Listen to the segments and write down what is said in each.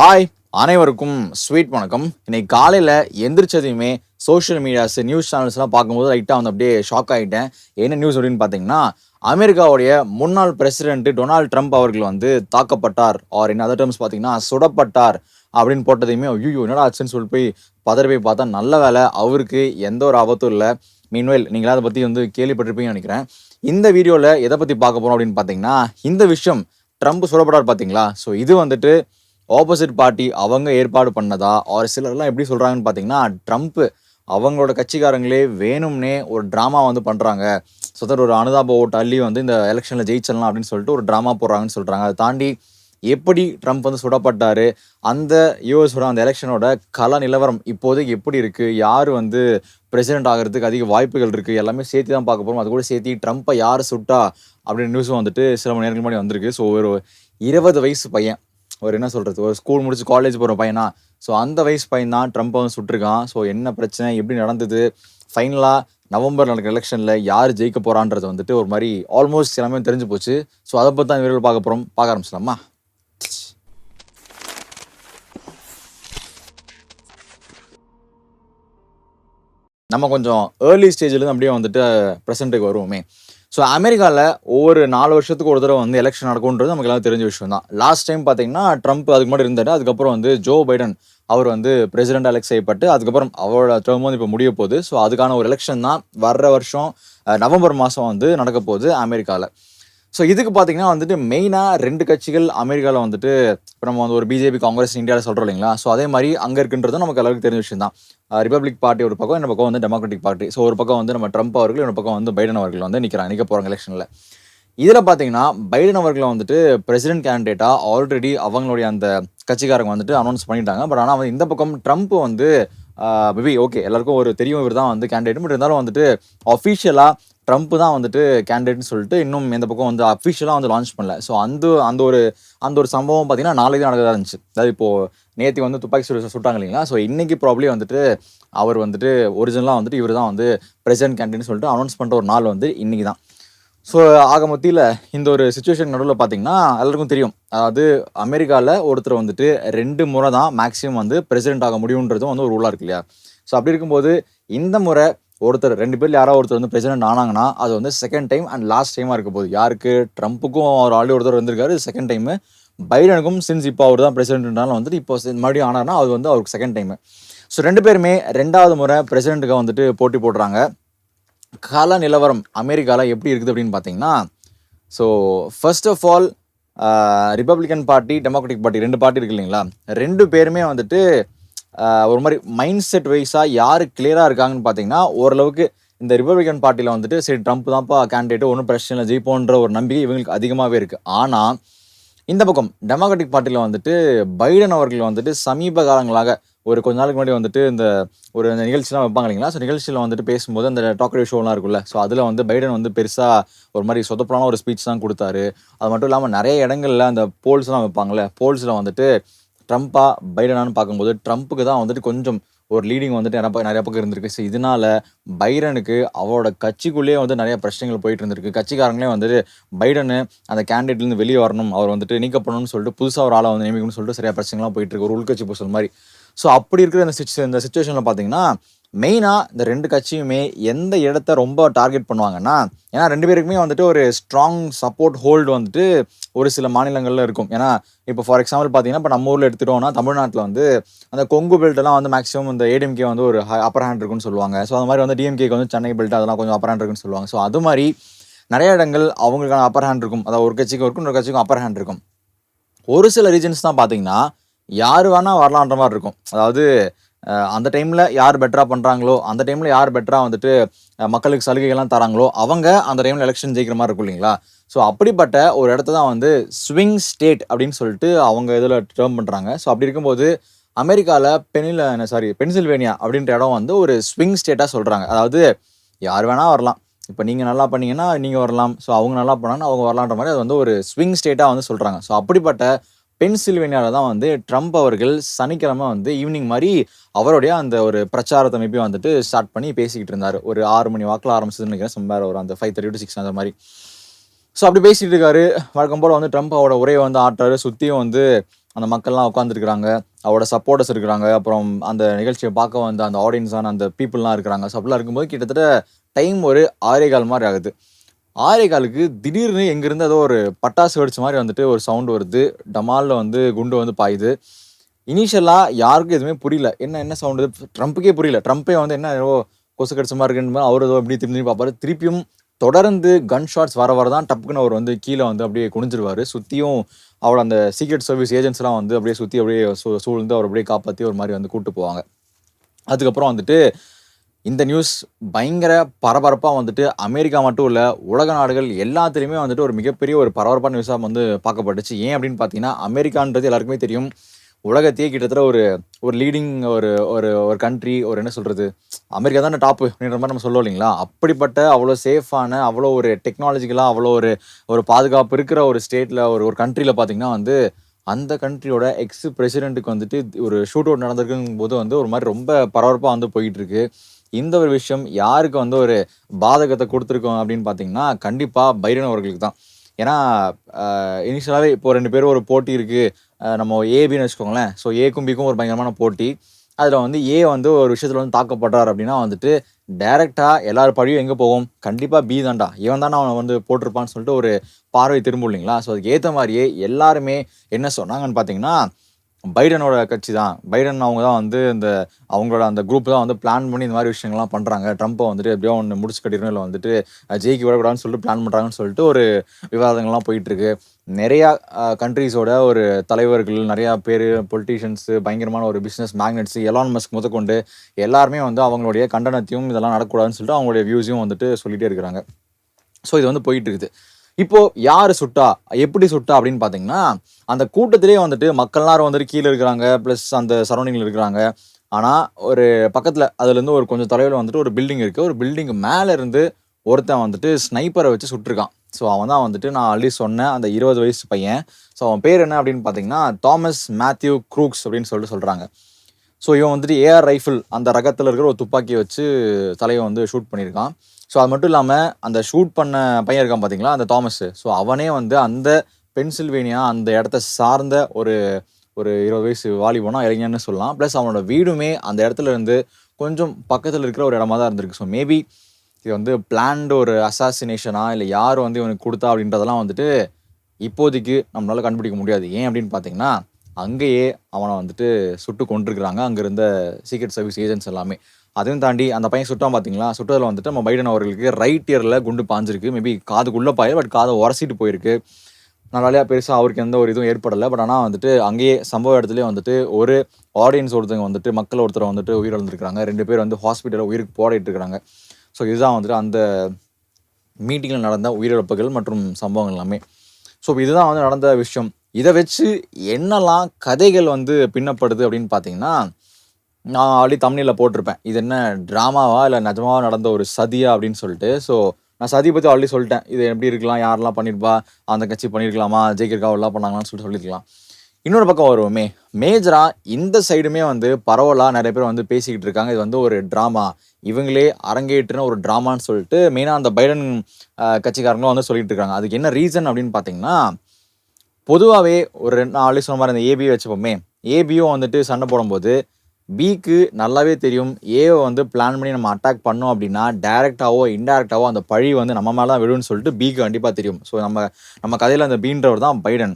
Hi அனைவருக்கும் sweet வணக்கம். இன்னைக்கு காலையில் எந்திரிச்சதையுமே சோஷியல் மீடியாஸ் நியூஸ் சேனல்ஸ்லாம் பார்க்கும்போது லைட்டாக வந்து அப்படியே ஷாக் ஆகிட்டேன் என்ன நியூஸ் அப்படின்னு பார்த்தீங்கன்னா அமெரிக்காவுடைய முன்னாள் பிரசிடென்ட் டொனால்ட் ட்ரம்ப் அவர்கள் வந்து தாக்கப்பட்டார். ஆர் இன் அதர் டேர்ம்ஸ் பார்த்தீங்கன்னா சுடப்பட்டார் அப்படின்னு போட்டதையுமே ஐயோ என்னடா ஆச்சுன்னு சொல்லிட்டு போய் பதறி போய் பார்த்தா நல்ல வேலை அவருக்கு எந்த ஒரு ஆபத்தும் இல்லை. மீன்வேல் நீங்களா அதை பற்றி வந்து கேள்விப்பட்டிருப்பீங்கன்னு நினைக்கிறேன். இந்த வீடியோவில் எதை பற்றி பார்க்க போகிறோம் அப்படின்னு பார்த்தீங்கன்னா இந்த விஷயம் ட்ரம்ப் சுடப்படார் பார்த்தீங்களா? ஸோ இது வந்துட்டு ஆப்போசிட் பார்ட்டி அவங்க ஏற்பாடு பண்ணதா? ஒரு சிலர்லாம் எப்படி சொல்கிறாங்கன்னு பார்த்தீங்கன்னா ட்ரம்ப்பு அவங்களோட கட்சிக்காரங்களே வேணும்னே ஒரு ட்ராமா வந்து பண்ணுறாங்க ஸோ தட் ஒரு அனுதாப ஓட்டு அள்ளி வந்து இந்த எலெக்ஷனில் ஜெயிச்சிடலாம் அப்படின்னு சொல்லிட்டு ஒரு ட்ராமா போடுறாங்கன்னு சொல்கிறாங்க அதை தாண்டி எப்படி ட்ரம்ப் வந்து சுடப்பட்டார்? அந்த யூஎஸோட அந்த எலெக்ஷனோட கல நிலவரம் இப்போதைக்கு எப்படி இருக்குது யார் வந்து பிரசிடென்ட் ஆகிறதுக்கு அதிக வாய்ப்புகள் இருக்குது எல்லாமே சேர்த்து தான் பார்க்க போகிறோம் அது கூட சேர்த்து ட்ரம்ப்பை யார் சுட்டா? அப்படின்னு நியூஸும் வந்துட்டு சில மணி நேரங்கள் முன்னாடி வந்திருக்கு. ஸோ ஒரு இருபது வயசு பையன். ஒரு என்ன சொல்கிறது ஒரு ஸ்கூல் முடிச்சு காலேஜ் போகிற பையனா? ஸோ அந்த வயசு பையன் தான் ட்ரம்ப்பை வந்து சுட்டிருக்கான். ஸோ என்ன பிரச்சனை? எப்படி நடந்தது? ஃபைனலாக நவம்பர் நடக்கிற எலெக்ஷனில் யார் ஜெயிக்க போகிறான்றது வந்துட்டு ஒரு மாதிரி ஆல்மோஸ்ட் எல்லாமே தெரிஞ்சு போச்சு. ஸோ அதை பற்றி தான் விரைவில் பார்க்க போகிறோம் பார்க்க ஆரம்பிச்சலாமா நம்ம கொஞ்சம் ஏர்லி ஸ்டேஜ்லேருந்து அப்படியே வந்துட்டு ப்ரெசென்ட்டுக்கு வருவோமே. ஸோ அமெரிக்காவில் ஒவ்வொரு நாலு வருஷத்துக்கு ஒரு தடவை வந்து எலெக்ஷன் நடக்கும்ன்றது நமக்கு எல்லாம் தெரிஞ்ச விஷயம் தான் லாஸ்ட் டைம் பார்த்தீங்கன்னா ட்ரம்ப் அதுக்கு முன்னாடி இருந்தார். அதுக்கப்புறம் வந்து ஜோ பைடன் அவர் வந்து பிரசிடென்ட் எலெக்ட் செய்யப்பட்டு அதுக்கப்புறம் அவரோட டேர்ம் வந்து இப்போ முடிய போகுது. ஸோ அதுக்கான ஒரு எலெக்ஷன் தான் வர்ற வருஷம் நவம்பர் மாதம் வந்து நடக்க போகுது அமெரிக்காவில் ஸோ இதுக்கு பார்த்தீங்கன்னா வந்துட்டு மெயினாக ரெண்டு கட்சிகள் அமெரிக்காவில் வந்துட்டு இப்போ நம்ம வந்து ஒரு பிஜேபி காங்கிரஸ் இந்தியாவில் சொல்கிறோம் இல்லைங்களா? ஸோ அதே மாதிரி அங்கே இருக்குன்றதும் நமக்கு எல்லாருக்கும் தெரிஞ்ச விஷயம் தான். ரிப்பப்ளிக் பார்ட்டி ஒரு பக்கம் இந்த பக்கம் வந்து டெமோக்ராட்டிக் பார்ட்டி ஸோ ஒரு பக்கம் வந்து நம்ம ட்ரம்ப் அவர்கள் இன்னொரு பக்கம் வந்து பைடன் அவர்கள் வந்து நிற்கிறாங்க நிற்க போகிறாங்க எலெக்ஷனில் இதில் பார்த்தீங்கன்னா பைடன் அவர்களை வந்துட்டு பிரசிடென்ட் கேண்டிடேட்டாக ஆல்ரெடி அவங்களுடைய அந்த கட்சிக்காரங்க வந்துட்டு அனௌன்ஸ் பண்ணிட்டாங்க. பட் ஆனால் வந்து இந்த பக்கம் ட்ரம்ப் வந்து மேபி ஓகே எல்லாருக்கும் ஒரு தெரியும் இவர் தான் வந்து கேண்டிடேட் பட் இருந்தாலும் வந்துட்டு அஃபிஷியலாக ட்ரம்ப் தான் வந்துட்டு கேண்டிடேட்னு சொல்லிட்டு இன்னும் இந்த பக்கம் வந்து அஃபிஷியலாக வந்து லான்ச் பண்ணல. ஸோ அந்த அந்த ஒரு அந்த ஒரு சம்பவம் பார்த்தீங்கன்னா நாளைக்கு தான் நடக்கதா இருந்துச்சு. அதாவது இப்போது நேற்று வந்து துப்பாக்கி சுடு சுட்டாங்க இல்லைங்களா? ஸோ இன்றைக்கி ப்ராப்ளி வந்துட்டு அவர் வந்துட்டு ஒரிஜினலாக வந்துட்டு இவர் தான் வந்து பிரசிடென்ட் கேண்டிடேட்னு சொல்லிட்டு அனௌன்ஸ் பண்ணுற ஒரு நாள் வந்து இன்றைக்கி தான். ஸோ ஆக மத்தியில் இந்த ஒரு சுச்சுவேஷன் நடுவில் பார்த்தீங்கன்னா எல்லாருக்கும் தெரியும். அதாவது அமெரிக்காவில் ஒருத்தர் வந்துட்டு ரெண்டு முறை தான் மேக்ஸிமம் வந்து பிரசிடென்ட் ஆக முடியுன்றதும் வந்து ஒரு ரூலாக இருக்கு இல்லையா? ஸோ அப்படி இருக்கும்போது இந்த முறை ஒருத்தர் ரெண்டு பேர் யாரோ ஒருத்தர் வந்து பிரசிடென்ட் ஆனாங்கன்னா அது வந்து செகண்ட் டைம் அண்ட் லாஸ்ட் டைமாக இருக்க போகுது. யாருக்கு? ட்ரம்ப்புக்கும் அவர் ஆல்ரெடி ஒருத்தர் வந்திருக்காரு செகண்ட் டைமு பைடனுக்கும் சின்ஸ் இப்போ அவர் தான் பிரசிடென்ட்னாலும் வந்துட்டு இப்போ மறுபடியும் ஆனார்னா அது வந்து அவருக்கு செகண்ட் டைமு ஸோ ரெண்டு பேருமே ரெண்டாவது முறை பிரசிடென்ட்டுக்கு வந்துட்டு போட்டி போடுறாங்க. கால நிலவரம் அமெரிக்காவில் எப்படி இருக்குது அப்படின்னு பார்த்தீங்கன்னா so first of all Republican party Democratic party ரெண்டு பார்ட்டி இருக்கு இல்லைங்களா? ரெண்டு பேருமே வந்துட்டு ஒரு மாதிரி மைண்ட் செட் வைஸாக யார் கிளியராக இருக்காங்கன்னு பார்த்தீங்கன்னா ஓரளவுக்கு இந்த ரிப்பப்ளிகன் பார்ட்டியில் வந்துட்டு சரி ட்ரம்ப் தான்ப்பா கேண்டிடேட் ஒன்றும் பிரச்சனை இல்லை ஜெயிப்போன்ற ஒரு நம்பிக்கை இவங்களுக்கு அதிகமாகவே இருக்குது ஆனால் இந்த பக்கம் டெமோக்ராட்டிக் பார்ட்டியில் வந்துட்டு பைடன் அவர்கள் வந்துட்டு சமீப காலங்களாக ஒரு கொஞ்ச நாளுக்கு முன்னாடி வந்துட்டு இந்த ஒரு இந்த நிகழ்ச்சிலாம் வைப்பாங்க இல்லைங்களா? ஸோ நிகழ்ச்சியில் வந்துட்டு பேசும்போது அந்த டாக்கரே ஷோலாம் இருக்குல்ல ஸோ அதில் வந்து பைடன் வந்து பெருசாக ஒரு மாதிரி சொதப்பலான ஒரு ஸ்பீச் தான் கொடுத்தாரு. அது மட்டும் இல்லாமல் நிறைய இடங்கள்ல அந்த போல்ஸ்லாம் வைப்பாங்கல்ல போல்ஸில் வந்துட்டு ட்ரம்ப்பா பைடனான்னு பார்க்கும்போது ட்ரம்ப்புக்கு தான் வந்துட்டு கொஞ்சம் ஒரு லீடிங் வந்துட்டு நிறைய பக்கம் நிறைய பக்கம் இருந்திருக்கு. ஸோ இதனால பைடனுக்கு அவரோட கட்சிக்குள்ளேயே வந்து நிறைய பிரச்சனைகள் போயிட்டு இருந்திருக்கு. கட்சிக்காரங்களே வந்துட்டு பைடனு அந்த கேண்டிடேட்லேருந்து வெளியே வரணும் அவர் வந்துட்டு நீக்கப்படணும்னு சொல்லிட்டு புதுசாக ஒரு ஆளை வந்து நியமிக்கணும்னு சொல்லிட்டு சரியா பிரச்சனைலாம் போயிட்டு இருக்கு. ஒரு உள்கட்சி பூசல் மாதிரி. ஸோ அப்படி இருக்கிற இந்த சிச்சு இந்த சுச்சுவேஷனில் பார்த்தீங்கன்னா மெயினாக இந்த ரெண்டு கட்சியுமே எந்த இடத்த ரொம்ப டார்கெட் பண்ணுவாங்கன்னா ஏன்னா ரெண்டு பேருக்குமே வந்துட்டு ஒரு ஸ்ட்ராங் சப்போர்ட் ஹோல்டு வந்துட்டு ஒரு சில மாநிலங்களில் இருக்கும். ஏன்னா இப்போ ஃபார் எக்ஸாம்பிள் பார்த்தீங்கன்னா இப்போ நம்ம ஊரில் எடுத்துட்டோம்னா தமிழ்நாட்டில் வந்து அந்த கொங்கு பெல்ட்டெல்லாம் வந்து மேக்ஸிமம் இந்த ஏடிஎம்கே வந்து ஒரு அப்பர் ஹேண்ட் இருக்குன்னு சொல்லுவாங்க. ஸோ அது மாதிரி வந்து டிஎம்கேக்கு வந்து சென்னை பெல்ட் அதெல்லாம் கொஞ்சம் அப்பர் ஹேண்ட் இருக்குன்னு சொல்லுவாங்க. ஸோ அது மாதிரி நிறைய இடங்கள் அவங்களுக்கான அப்பர் ஹேண்ட் இருக்கும். அதாவது ஒரு கட்சிக்கு இருக்கும் இன்னொரு கட்சிக்கும் அப்பர் ஹேண்ட் இருக்கும். ஒரு சில ரீஜன்ஸ் தான் பார்த்தீங்கன்னா யார் வேணால் வரலான்ற மாதிரி இருக்கும். அதாவது அந்த டைமில் யார் பெட்டராக பண்ணுறாங்களோ அந்த டைமில் யார் பெட்டராக வந்துட்டு மக்களுக்கு சலுகைகள்லாம் தராங்களோ அவங்க அந்த டைமில் எலெக்ஷன் ஜெயிக்கிற மாதிரி இருக்கும் இல்லைங்களா? ஸோ அப்படிப்பட்ட ஒரு இடத்த தான் வந்து ஸ்விங் ஸ்டேட் அப்படின்னு சொல்லிட்டு அவங்க இதில் டேர்ம் பண்ணுறாங்க ஸோ அப்படி இருக்கும்போது அமெரிக்காவில் பெனில சாரி பென்சில்வேனியா அப்படின்ற இடம் வந்து ஒரு ஸ்விங் ஸ்டேட்டாக சொல்கிறாங்க அதாவது யார் வேணால் வரலாம். இப்போ நீங்கள் நல்லா பண்ணீங்கன்னா நீங்கள் வரலாம். ஸோ அவங்க நல்லா பண்ணாங்கன்னா அவங்க வரலான்ற மாதிரி அது வந்து ஒரு ஸ்விங் ஸ்டேட்டாக வந்து சொல்கிறாங்க ஸோ அப்படிப்பட்ட பென்சில்வேனியாவில் தான் வந்து ட்ரம்ப் அவர்கள் சனிக்கிழமை வந்து ஈவினிங் மாதிரி அவருடைய அந்த ஒரு பிரச்சாரத்தை மேபி வந்துட்டு ஸ்டார்ட் பண்ணி பேசிக்கிட்டு இருந்தார். ஒரு ஆறு மணி வாக்கில் ஆரம்பிச்சதுன்னு நினைக்கிறேன். சம்பார் ஒரு அந்த ஃபைவ் தேர்ட்டி டு சிக்ஸ் அந்த மாதிரி. ஸோ அப்படி பேசிகிட்டு இருக்காரு. வழக்கம் போல் வந்து ட்ரம்ப் அவரோட உரையை வந்து ஆட்டுறாரு. சுற்றியும் வந்து அந்த மக்கள்லாம் உட்காந்துருக்குறாங்க அவரோட சப்போர்ட்டர்ஸ் இருக்கிறாங்க அப்புறம் அந்த நிகழ்ச்சியை பார்க்க வந்த அந்த ஆடியன்ஸான அந்த பீப்புளெலாம் இருக்கிறாங்க. ஸோ அப்படிலாம் இருக்கும்போது கிட்டத்தட்ட டைம் ஒரு ஆறே கால் மாதிரி ஆகுது. ஆறே காலுக்கு திடீர்னு எங்கேருந்து ஏதோ ஒரு பட்டாசு வெடிச்ச மாதிரி வந்துட்டு ஒரு சவுண்டு வருது. டமாலில் வந்து குண்டு வந்து பாயுது. இனிஷியலாக யாருக்கும் எதுவுமே புரியல. என்ன என்ன சவுண்டு ட்ரம்ப்புக்கே புரியல. ட்ரம்ப்பே வந்து என்ன ஏதோ கொசு கடிச்ச மாதிரி இருக்குன்னு அவர் ஏதோ அப்படி திரும்பி பார்ப்பாரு திருப்பியும் தொடர்ந்து கன் ஷாட்ஸ் வர வர தான் டப்புக்குன்னு அவர் வந்து கீழே வந்து அப்படியே குனிஞ்சிருவார். சுற்றியும் அவரோட அந்த சீக்ரெட் சர்வீஸ் ஏஜென்ட்ஸ்லாம் வந்து அப்படியே சுற்றி அப்படியே சூ சூழ்ந்து அவர் அப்படியே காப்பாற்றி ஒரு மாதிரி வந்து கூப்பிட்டு போவாங்க. அதுக்கப்புறம் வந்துட்டு இந்த நியூஸ் பயங்கர பரபரப்பாக வந்துட்டு அமெரிக்கா மட்டும் இல்லை உலக நாடுகள் எல்லாத்துலேயுமே வந்துட்டு ஒரு மிகப்பெரிய ஒரு பரபரப்பான நியூஸாக வந்து பார்க்கப்பட்டுச்சு. ஏன் அப்படின்னு பார்த்தீங்கன்னா அமெரிக்கான்றது எல்லாருக்குமே தெரியும். உலகத்தையே கிட்டத்தட்ட ஒரு ஒரு லீடிங் ஒரு ஒரு ஒரு கண்ட்ரி ஒரு என்ன சொல்கிறது அமெரிக்கா தானே டாப்பு அப்படின்ற மாதிரி நம்ம சொல்லுவோம் இல்லைங்களா? அப்படிப்பட்ட அவ்வளோ சேஃபான அவ்வளோ ஒரு டெக்னாலஜிக்கலாக அவ்வளோ ஒரு ஒரு பாதுகாப்பு இருக்கிற ஒரு ஸ்டேட்டில் ஒரு ஒரு கண்ட்ரியில் பார்த்தீங்கன்னா வந்து அந்த கண்ட்ரியோட எக்ஸ் பிரசிடெண்ட்டுக்கு வந்துட்டு ஒரு ஷூட் அவுட் நடந்திருக்குங்கும் போது வந்து ஒரு மாதிரி ரொம்ப பரபரப்பாக வந்து போயிட்டுருக்கு இந்த ஒரு விஷயம் யாருக்கு வந்து ஒரு பாதகத்தை கொடுத்துருக்கோம் அப்படின்னு பார்த்தீங்கன்னா கண்டிப்பாக பைரன் அவர்களுக்கு தான். ஏன்னா இனிஷியலாகவே இப்போ ரெண்டு பேரும் ஒரு போட்டி இருக்குது நம்ம ஏபின்னு வச்சுக்கோங்களேன். ஸோ ஏக்கும் பிக்கும் ஒரு பயங்கரமான போட்டி. அதில் வந்து ஏ வந்து ஒரு விஷயத்தில் வந்து தாக்கப்படுறார் அப்படின்னா வந்துட்டு டேரெக்டாக எல்லாரும் பழியும் எங்கே போகும்? கண்டிப்பாக பி தான்டா. இவன் தான் அவனை வந்து போட்டிருப்பான்னு சொல்லிட்டு ஒரு பார்வை திரும்ப இல்லைங்களா? ஸோ அதுக்கு ஏற்ற மாதிரியே எல்லாருமே என்ன சொன்னாங்கன்னு பார்த்தீங்கன்னா பைடனோட கட்சி தான் பைடன் அவங்க தான் வந்து இந்த அவங்களோட அந்த குரூப் தான் வந்து பிளான் பண்ணி இந்த மாதிரி விஷயங்கள்லாம் பண்ணுறாங்க ட்ரம்ப்பை வந்துட்டு எப்படியோ ஒன்று முடிச்சு கட்டிடணும் இல்லை வந்துட்டு ஜெயிக்க விடக்கூடாதுன்னு சொல்லிட்டு பிளான் பண்ணுறாங்கன்னு சொல்லிட்டு ஒரு விவாதங்கள்லாம் போயிட்டுருக்கு. நிறையா கண்ட்ரீஸோட ஒரு தலைவர்கள் நிறையா பேர் பொலிட்டீஷியன்ஸு பயங்கரமான ஒரு பிஸ்னஸ் மேக்னெட்ஸ் எலான் மஸ்க் முதற்கொண்டு எல்லாருமே வந்து அவங்களுடைய கண்டனத்தையும் இதெல்லாம் நடக்கக்கூடாதுன்னு சொல்லிட்டு அவங்களுடைய வியூஸையும் வந்துட்டு சொல்லிகிட்டே இருக்கிறாங்க. ஸோ இது வந்து போயிட்டு இருக்குது இப்போ யார் சுட்டா? எப்படி சுட்டா அப்படின்னு பார்த்தீங்கன்னா அந்த கூட்டத்திலே வந்துட்டு மக்கள் எல்லாரும் வந்துட்டு கீழே இருக்கிறாங்க ப்ளஸ் அந்த சரௌண்டிங்கில் இருக்கிறாங்க. ஆனால் ஒரு பக்கத்தில் அதுலேருந்து ஒரு கொஞ்சம் தொலைவில் வந்துட்டு ஒரு பில்டிங் இருக்குது ஒரு பில்டிங் மேலே இருந்து ஒருத்தன் வந்துட்டு ஸ்னைப்பரை வச்சு சுட்டிருக்கான். ஸோ அவன் தான் வந்துட்டு நான் ஆல்ரெடி சொன்னேன் அந்த இருபது வயசு பையன். ஸோ அவன் பேர் என்ன அப்படின்னு பார்த்தீங்கன்னா தாமஸ் மேத்யூ க்ரூக்ஸ் அப்படின்னு சொல்லிட்டு சொல்கிறாங்க ஸோ இவன் வந்துட்டு ஏஆர் ரைஃபிள் அந்த ரகத்தில் இருக்கிற ஒரு துப்பாக்கி வச்சு தலையை வந்து ஷூட் பண்ணியிருக்கான். ஸோ அது மட்டும் இல்லாமல் அந்த ஷூட் பண்ண பையன் இருக்கான் பார்த்தீங்களா அந்த தாமஸ் ஸோ அவனே வந்து அந்த பென்சில்வேனியா அந்த இடத்த சார்ந்த ஒரு ஒரு இருபது வயசு வாலிபனா இளைஞன்னு சொல்லலாம். ப்ளஸ் அவனோட வீடுமே அந்த இடத்துல இருந்து கொஞ்சம் பக்கத்தில் இருக்கிற ஒரு இடமா தான் இருந்திருக்கு. ஸோ மேபி இது வந்து பிளான்டு ஒரு அசாசினேஷனா இல்லை யார் வந்து இவனுக்கு கொடுத்தா அப்படின்றதெல்லாம் வந்துட்டு இப்போதைக்கு நம்மளால் கண்டுபிடிக்க முடியாது. ஏன் அப்படின்னு பார்த்தீங்கன்னா அங்கேயே அவனை வந்துட்டு சுட்டு கொண்டிருக்கிறாங்க அங்கே இருந்த சீக்ரெட் சர்வீஸ் ஏஜென்ட்ஸ் எல்லாமே. அதையும் தாண்டி அந்த பையன் சுட்டான் பார்த்தீங்களா சுட்டதில் வந்துட்டு நம்ம பைடன் அவர்களுக்கு ரைட் இயரில் குண்டு பாஞ்சிருக்கு. மேபி காதுக்குள்ளே பாய பட் காதை உரசிட்டு போயிருக்கு. நல்லையா பெருசாக அவருக்கு எந்த ஒரு இதுவும் ஏற்படலை. பட் ஆனால் வந்துட்டு அங்கேயே சம்பவ இடத்துலேயே வந்துட்டு ஒரு ஆடியன்ஸ் ஒருத்தவங்க வந்துட்டு மக்கள் ஒருத்தர் வந்துட்டு உயிரிழந்திருக்கிறாங்க. ரெண்டு பேர் வந்து ஹாஸ்பிட்டலில் உயிருக்கு போராடிட்டு இருக்கிறாங்க ஸோ இதுதான் வந்துட்டு அந்த மீட்டிங்கில் நடந்த உயிரிழப்புகள் மற்றும் சம்பவங்கள் எல்லாமே. ஸோ இதுதான் வந்து நடந்த விஷயம். இதை வச்சு என்னெல்லாம் கதைகள் வந்து பின்னப்படுது அப்படின்னு பார்த்தீங்கன்னா நான் ஆல்ரெடி தமிழில் போட்டிருப்பேன். இது என்ன ட்ராமாவா இல்லை நிஜமாவா நடந்த ஒரு சதியா அப்படின்னு சொல்லிட்டு. ஸோ நான் சதியை பற்றி ஆல்ரெடி சொல்லிட்டேன். இது எப்படி இருக்கலாம் யாரெல்லாம் பண்ணியிருப்பா அந்த கட்சி பண்ணியிருக்கலாமா ஜெயிக்கிறக்கா எல்லாம் பண்ணாங்களான்னு சொல்லிட்டு சொல்லியிருக்கலாம் இன்னொரு பக்கம் வருவோமே மேஜராக இந்த சைடுமே வந்து பரவலாக நிறைய பேர் வந்து பேசிக்கிட்டு இருக்காங்க. இது வந்து ஒரு ட்ராமா இவங்களே அரங்கேற்றுன ஒரு ட்ராமான்னு சொல்லிட்டு மெயினாக அந்த பைடன் கட்சிக்காரங்களும் வந்து சொல்லிட்டு இருக்காங்க. அதுக்கு என்ன ரீசன் அப்படின்னு பார்த்தீங்கன்னா பொதுவாகவே ஒரு ரெண்டு நாள் சொன்ன மாதிரி அந்த ஏபியை வச்சுப்போமே. ஏபியும் வந்துட்டு சண்டை போடும்போது பிக்கு நல்லாவே தெரியும். ஏவை வந்து பிளான் பண்ணி நம்ம அட்டாக் பண்ணோம் அப்படின்னா டேரெக்டாவோ இன்டெரக்டாவோ அந்த பழி வந்து நம்ம மேலே தான் விழுன்னு சொல்லிட்டு பிக்கு கண்டிப்பாக தெரியும். ஸோ நம்ம நம்ம கதையில் அந்த பீன்றவர் தான் பைடன்.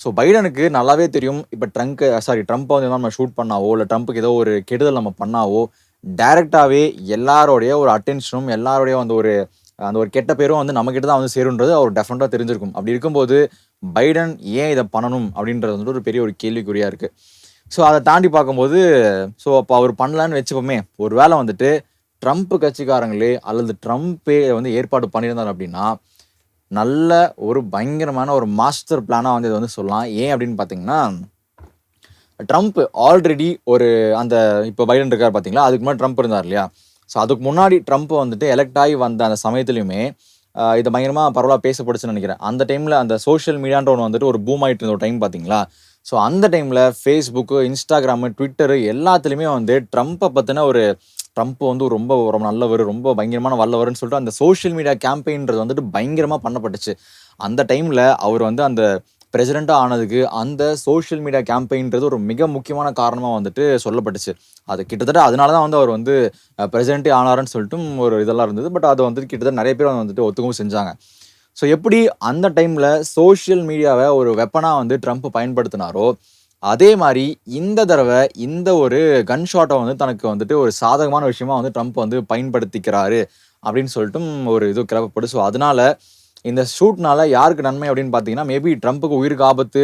ஸோ பைடனுக்கு நல்லாவே தெரியும். இப்போ ட்ரங்க் சாரி ட்ரம்ப்பை வந்து நம்ம ஷூட் பண்ணாவோ இல்லை ட்ரம்ப்புக்கு ஏதோ ஒரு கெடுதல் நம்ம பண்ணாவோ டைரெக்டாகவே எல்லாரோடைய ஒரு அட்டென்ஷனும் எல்லாரோடைய வந்து ஒரு அந்த ஒரு கெட்ட பேரும் வந்து நம்மக்கிட்ட தான் வந்து சேருன்றது அவர் டெஃபினட்டாக தெரிஞ்சிருக்கும். அப்படி இருக்கும்போது பைடன் ஏன் இதை பண்ணணும் அப்படின்றது வந்துட்டு ஒரு பெரிய ஒரு கேள்விக்குறியாக இருக்குது ஸோ அதை தாண்டி பார்க்கும்போது ஸோ அப்போ அவர் பண்ணலான்னு வச்சுப்போமே ஒரு வேளை வந்துட்டு ட்ரம்ப் கட்சிக்காரங்களே அல்லது ட்ரம்ப்பே வந்து ஏற்பாடு பண்ணியிருந்தார் அப்படின்னா நல்ல ஒரு பயங்கரமான ஒரு மாஸ்டர் பிளானாக வந்து இதை வந்து சொல்லலாம். ஏன் அப்படின்னு பார்த்தீங்கன்னா ட்ரம்ப் ஆல்ரெடி ஒரு அந்த இப்போ பைடன் இருக்கார் பார்த்தீங்களா? அதுக்கு முன்னாடி ட்ரம்ப் இருந்தார் இல்லையா? ஸோ அதுக்கு முன்னாடி ட்ரம்ப் வந்துட்டு எலெக்ட் ஆகி வந்த அந்த சமயத்துலையுமே இதை பயங்கரமாக பரவலாக பேசப்படுச்சுன்னு நினைக்கிறேன். அந்த டைமில் அந்த சோஷியல் மீடியான்ற ஒன்று வந்துட்டு ஒரு பூம் ஆகிட்டு இருந்த ஒரு டைம் பார்த்தீங்களா ஸோ அந்த டைமில் ஃபேஸ்புக்கு இன்ஸ்டாகிராமு ட்விட்டரு எல்லாத்துலேயுமே வந்து ட்ரம்ப்பை பற்றின ஒரு ட்ரம்ப் வந்து ரொம்ப ரொம்ப நல்லவர் ரொம்ப பயங்கரமான வல்லவர்னு சொல்லிட்டு அந்த சோஷியல் மீடியா கேம்பெயின்றது வந்துட்டு பயங்கரமாக பண்ணப்பட்டுச்சு. அந்த டைமில் அவர் வந்து அந்த பிரசிடெண்ட்டாக ஆனதுக்கு அந்த சோஷியல் மீடியா கேம்பெயின்றது ஒரு மிக முக்கியமான காரணமாக வந்துட்டு சொல்லப்பட்டுச்சு. அது கிட்டத்தட்ட அதனால தான் வந்து அவர் வந்து பிரசிடென்ட்டே ஆனாருன்னு சொல்லிட்டு ஒரு இதெல்லாம் இருந்தது. பட் அதை வந்து கிட்டத்தட்ட நிறைய பேர் வந்துட்டு ஒத்துக்கவும் செஞ்சாங்க. ஸோ எப்படி அந்த டைமில் சோஷியல் மீடியாவை ஒரு வெப்பனாக வந்து ட்ரம்ப் பயன்படுத்தினாரோ அதே மாதிரி இந்த தடவை இந்த ஒரு கன் ஷாட்டை வந்து தனக்கு வந்துட்டு ஒரு சாதகமான விஷயமா வந்து ட்ரம்ப் வந்து பயன்படுத்திக்கிறாரு அப்படின்னு சொல்லிட்டும் ஒரு இது கிளப்பப்படும். ஸோ அதனால இந்த ஷூட்னால யாருக்கு நன்மை அப்படின்னு பார்த்தீங்கன்னா மேபி ட்ரம்ப்புக்கு உயிருக்கு ஆபத்து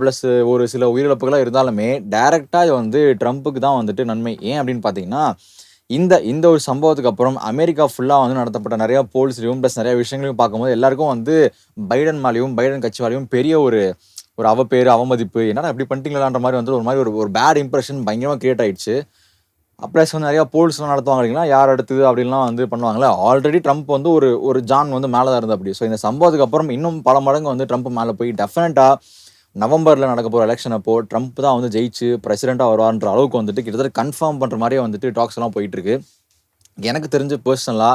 ப்ளஸ் ஒரு சில உயிரிழப்புகளாக இருந்தாலுமே டைரெக்டாக வந்து ட்ரம்ப்புக்கு தான் வந்துட்டு நன்மை. ஏன் அப்படின்னு பார்த்தீங்கன்னா இந்த இந்த ஒரு சம்பவத்துக்கு அப்புறம் அமெரிக்கா ஃபுல்லாக வந்து நடத்தப்பட்ட நிறைய போல்ஸ்லையும் ப்ளஸ் நிறைய விஷயங்களையும் பார்க்கும்போது எல்லாருக்கும் வந்து பைடன் மேலேயும் பைடன் கட்சி மேலேயும் பெரிய ஒரு ஒரு அவப்பேர் அவமதிப்பு என்னடா எப்படி பண்ணிட்டீங்களான்ற மாதிரி வந்து ஒரு மாதிரி ஒரு ஒரு பேட் இம்ப்ரெஷன் பயங்கரமாக கிரியேட் ஆயிடுச்சு. ப்ளஸ் வந்து நிறையா போல்ஸ்லாம் நடத்துவாங்க இல்லைங்களா? யார் அடுத்தது அப்படின்லாம் வந்து பண்ணுவாங்களே ஆல்ரெடி ட்ரம்ப் வந்து ஒரு ஒரு ஜான் வந்து மேலே தான் இருந்தது அப்படி ஸோ இந்த சம்பவத்துக்கு அப்புறம் இன்னும் பல மடங்கு வந்து ட்ரம்ப் மேலே போய் டெஃபினட்டாக நவம்பரில் நடக்க போகிற எலெக்ஷன் அப்போ ட்ரம்ப் தான் வந்து ஜெயிச்சு பிரசிடெண்ட்டாக வருவான்ற அளவுக்கு வந்துட்டு கிட்டத்தட்ட கன்ஃபார்ம் பண்ணுற மாதிரியே வந்துட்டு டாக்ஸ் எல்லாம் போயிட்டுருக்கு. எனக்கு தெரிஞ்ச பர்சனலாக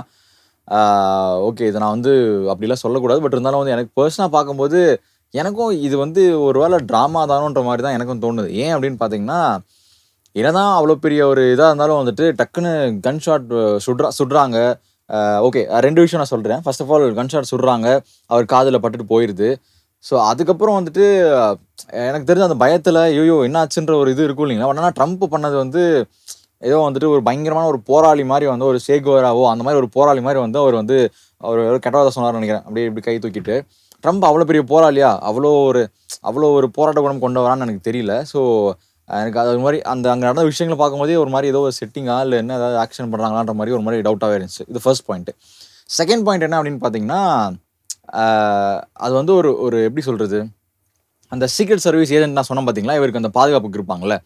ஓகே இதை நான் வந்து அப்படிலாம் சொல்லக்கூடாது. பட் இருந்தாலும் வந்து எனக்கு பர்சனலாக பார்க்கும்போது எனக்கும் இது வந்து ஒரு வேளை ட்ராமா தானோன்ற மாதிரி தான் எனக்கும் தோணுது. ஏன் அப்படின்னு பார்த்தீங்கன்னா என்னதான் அவ்வளோ பெரிய ஒரு இதாக இருந்தாலும் வந்துட்டு டக்குன்னு கன் ஷாட் சுடுறா சுடுறாங்க. ஓகே ரெண்டு விஷயம் நான் சொல்கிறேன் first of all gun shot சுடுறாங்க. அவர் காதில் பட்டுட்டு போயிடுது ஸோ அதுக்கப்புறம் வந்துட்டு எனக்கு தெரிஞ்ச அந்த பயத்தில் ஐயோ என்னாச்சுன்ற ஒரு இது இருக்கும் இல்லைங்களா? ஆனால் ட்ரம்ப் பண்ணது வந்து ஏதோ வந்துட்டு ஒரு பயங்கரமான ஒரு போராளி மாதிரி வந்து ஒரு சேகோராவோ அந்த மாதிரி ஒரு போராளி மாதிரி வந்து அவர் வந்து அவர் கெட்டவாத சொன்னார்னு நினைக்கிறேன். அப்படியே இப்படி கை தூக்கிட்டு. ட்ரம்ப் அவ்வளோ பெரிய போராளியா? அவ்வளோ ஒரு அவ்வளோ ஒரு போராட்ட குணம் கொண்டவரான்னு எனக்கு தெரியல. ஸோ எனக்கு அது ஒரு மாதிரி அந்த அங்கே நடந்த விஷயங்களை பார்க்கும்போதே ஒரு மாதிரி ஏதோ ஒரு செட்டிங்கா இல்லை என்ன ஏதாவது ஆக்ஷன் பண்ணுறாங்களான்ற மாதிரி ஒரு மாதிரி டவுட்டாகவே இருந்துச்சு. இது ஃபர்ஸ்ட் பாயிண்ட்டு செகண்ட் பாயிண்ட் என்ன அப்படின்னு பார்த்தீங்கன்னா அது வந்து ஒரு ஒரு எப்படி சொல்கிறது அந்த சீக்ரெட் சர்வீஸ் ஏஜென்ட் நான் சொன்னேன் பார்த்தீங்களா? இவருக்கு அந்த பாதுகாப்புக்கு இருப்பாங்களே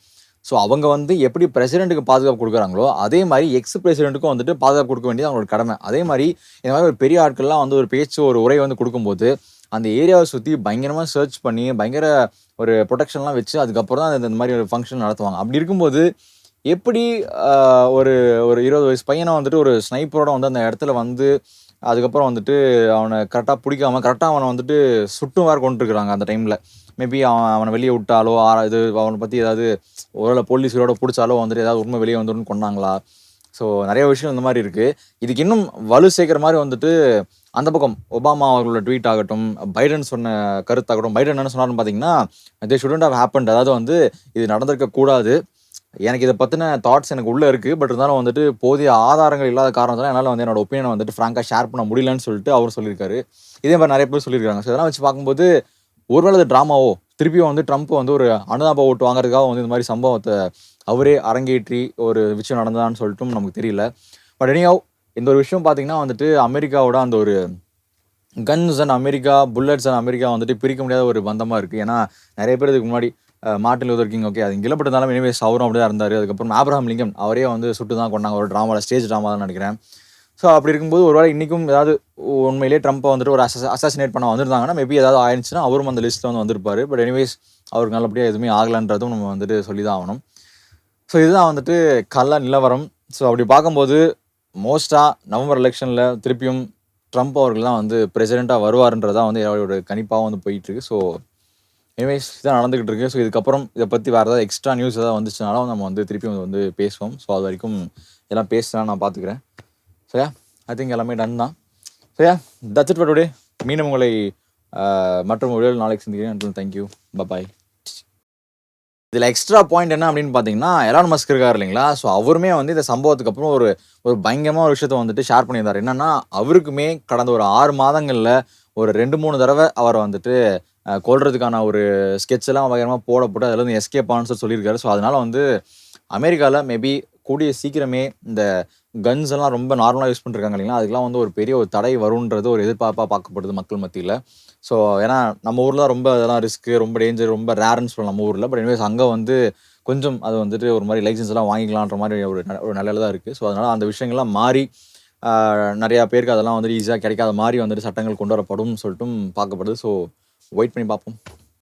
ஸோ அவங்க வந்து எப்படி பிரசிடென்ட்டுக்கு பாதுகாப்பு கொடுக்குறாங்களோ அதே மாதிரி எக்ஸ் பிரசிடென்ட்டுக்கும் வந்துட்டு பாதுகாப்பு கொடுக்க வேண்டியது அவங்களோட கடமை. அதே மாதிரி இந்த மாதிரி ஒரு பெரிய ஆட்கள்லாம் வந்து ஒரு பேச்சு ஒரு உரை வந்து கொடுக்கும்போது அந்த ஏரியாவை சுற்றி பயங்கரமாக சர்ச் பண்ணி பயங்கர ஒரு ப்ரொடெக்ஷன்லாம் வச்சு அதுக்கப்புறம் தான் இந்த மாதிரி ஒரு ஃபங்க்ஷன் நடத்துவாங்க. அப்படி இருக்கும்போது எப்படி ஒரு ஒரு இருபது வயசு பையனை வந்துட்டு ஒரு ஸ்னைப்பரோட வந்து அந்த இடத்துல வந்து அதுக்கப்புறம் வந்துட்டு அவனை கரெக்டாக பிடிக்காம கரெக்டாக அவனை வந்துட்டு சுட்டும் வேறு கொண்டுருக்குறாங்க அந்த டைமில் மேபி அவன் அவனை வெளியே விட்டாலோ ஆ இது அவனை பற்றி ஏதாவது ஒருவேளை போலீஸோட பிடிச்சாலோ வந்துட்டு ஏதாவது உண்மை வெளியே வந்துடும் கொண்டாங்களா ஸோ நிறைய விஷயம் இந்த மாதிரி இருக்குது இதுக்கு இன்னும் வலு சேர்க்குற மாதிரி வந்துட்டு அந்த பக்கம் ஒபாமா அவர்களோட ட்வீட் ஆகட்டும் பைடன் சொன்ன கருத்தாகட்டும் பைடன் என்ன சொன்னார்னு பார்த்தீங்கன்னா தே ஷுடன்ட் ஹவ் ஹேப்பன் அதாவது வந்து இது நடந்திருக்க கூடாது. எனக்கு இதை பற்றின தாட்ஸ் எனக்கு உள்ளே இருக்குது பட் இருந்தாலும் வந்துட்டு போதிய ஆதாரங்கள் இல்லாத காரணத்தால என்னால் வந்து என்னோட ஒப்பீனியனை வந்துட்டு ஃப்ராங்காக ஷேர் பண்ண முடியலன்னு சொல்லிட்டு அவர் சொல்லியிருக்காரு. இதே மாதிரி நிறைய பேர் சொல்லியிருக்காங்க. ஸோ இதெல்லாம் வச்சு பார்க்கும்போது ஒருவேளை அது ட்ராமாவோ திருப்பியும் வந்து ட்ரம்ப் வந்து ஒரு அனுதாப ஓட்டு வாங்குறதுக்காக வந்து இந்த மாதிரி சம்பவத்தை அவரே அரங்கேற்றி ஒரு விஷயம் நடந்ததான்னு சொல்லிட்டும் நமக்கு தெரியல. பட் எனியாவ் இந்த ஒரு விஷயம் பார்த்தீங்கன்னா வந்துட்டு அமெரிக்காவோட அந்த ஒரு guns and America bullets and America வந்துட்டு பிரிக்க முடியாத ஒரு பந்தமாக இருக்குது ஏன்னா நிறைய பேர் இதுக்கு முன்னாடி அஹ், மார்ட்டின் லூதர் கிங் ஓகே அது இங்கிலப்பட்டிருந்தாலும் எனிவேஸ் அவரும் அப்படியே இருந்தார். அதுக்கப்புறம் ஆப்ரஹாம் லிங்கம் அவரே வந்து சுட்டு தான் கொண்டாங்க ஒரு ட்ராமாவில் ஸ்டேஜ் ட்ராமா தான் நினைக்கிறேன். ஸோ அப்படி இருக்கும்போது ஒருவேளை இன்றைக்கும் ஏதாவது உண்மையிலே ட்ரம்ப்பை வந்துட்டு ஒரு அசஸ் அசாசினேட் பண்ண வந்திருந்தாங்கன்னா மேபி ஏதாவது ஆயிடுச்சுன்னா அவரும் அந்த லிஸ்ட்டில் வந்து வந்திருப்பார். பட் எனிவேஸ் அவருக்கு நல்லபடியாக எதுவுமே ஆகலைன்றதும் நம்ம வந்துட்டு சொல்லி தான் ஆகணும். ஸோ இதுதான் வந்துட்டு கல்ல நிலவரம். ஸோ அப்படி பார்க்கும்போது மோஸ்ட்டாக நவம்பர் எலெக்ஷனில் திருப்பியும் ட்ரம்ப் அவர்கள் தான் வந்து பிரசிடெண்ட்டாக வருவாருன்றதான் வந்து அவரோட கணிப்பாக வந்து போயிட்டுருக்கு. ஸோ எனிவேஸ் இதான் நடந்துகிட்டு இருக்கு ஸோ இதுக்கப்புறம் இதை பற்றி வேறு ஏதாவது எக்ஸ்ட்ரா நியூஸ் ஏதாவது வந்துச்சுனாலும் நம்ம வந்து திருப்பியும் வந்து பேசுவோம். ஸோ அது வரைக்கும் எல்லாம் பேசலாம் நான் பார்த்துக்கிறேன் சரியா ஐ திங்க் எல்லாமே டன் தான். சரியா தட்ஸ் இட் பட் டுடே மீண்டும் உங்களை மற்றும் உடல் நாளைக்கு சந்திக்கிறேன். தேங்க்யூ பபாய் இதில் எக்ஸ்ட்ரா பாயிண்ட் என்ன அப்படின்னு பார்த்தீங்கன்னா எலான் மஸ்க் இருக்கார் இல்லைங்களா? ஸோ அவருமே வந்து இந்த சம்பவத்துக்கு அப்புறம் ஒரு ஒரு பயங்கரமாக ஒரு விஷயத்த வந்துட்டு ஷேர் பண்ணியிருந்தார். என்னன்னா அவருக்குமே கடந்த ஒரு ஆறு மாதங்களில் ஒரு ரெண்டு மூணு தடவை அவரை வந்துட்டு கொள்றதுக்கான ஒரு sketch எல்லாம் பயங்கரமாக போடப்பட்டு அதில் வந்து எஸ்கேப் ஆனு சொல்லியிருக்காரு. ஸோ அதனால் வந்து அமெரிக்காவில் மேபி கூடிய சீக்கிரமே இந்த கன்ஸ் எல்லாம் ரொம்ப நார்மலாக யூஸ் பண்ணிருக்காங்க இல்லைங்களா? அதுக்கெல்லாம் வந்து ஒரு பெரிய ஒரு தடை வரும்ன்றது ஒரு எதிர்பார்ப்பாக பார்க்கப்படுது மக்கள் மத்தியில். ஸோ ஏன்னா நம்ம ஊரில் ரொம்ப அதெல்லாம் ரிஸ்க்கு ரொம்ப டேஞ்சர் ரொம்ப ரேர்னு சொல்லலாம் நம்ம ஊரில். பட் எனிவேஸ் அங்கே வந்து கொஞ்சம் அது வந்துட்டு ஒரு மாதிரி லைசன்ஸ் எல்லாம் வாங்கிக்கலான்ற மாதிரி ஒரு ந- ஒரு நிலையில தான் இருக்குது ஸோ அதனால் அந்த விஷயங்கள்லாம் மாறி நிறையா பேருக்கு அதெல்லாம் வந்துட்டு ஈஸியாக கிடைக்காத மாதிரி வந்துட்டு சட்டங்கள் கொண்டு வரப்படும் சொல்லிட்டும் பார்க்கப்படுது. ஸோ வெயிட் பண்ணி பார்ப்போம்.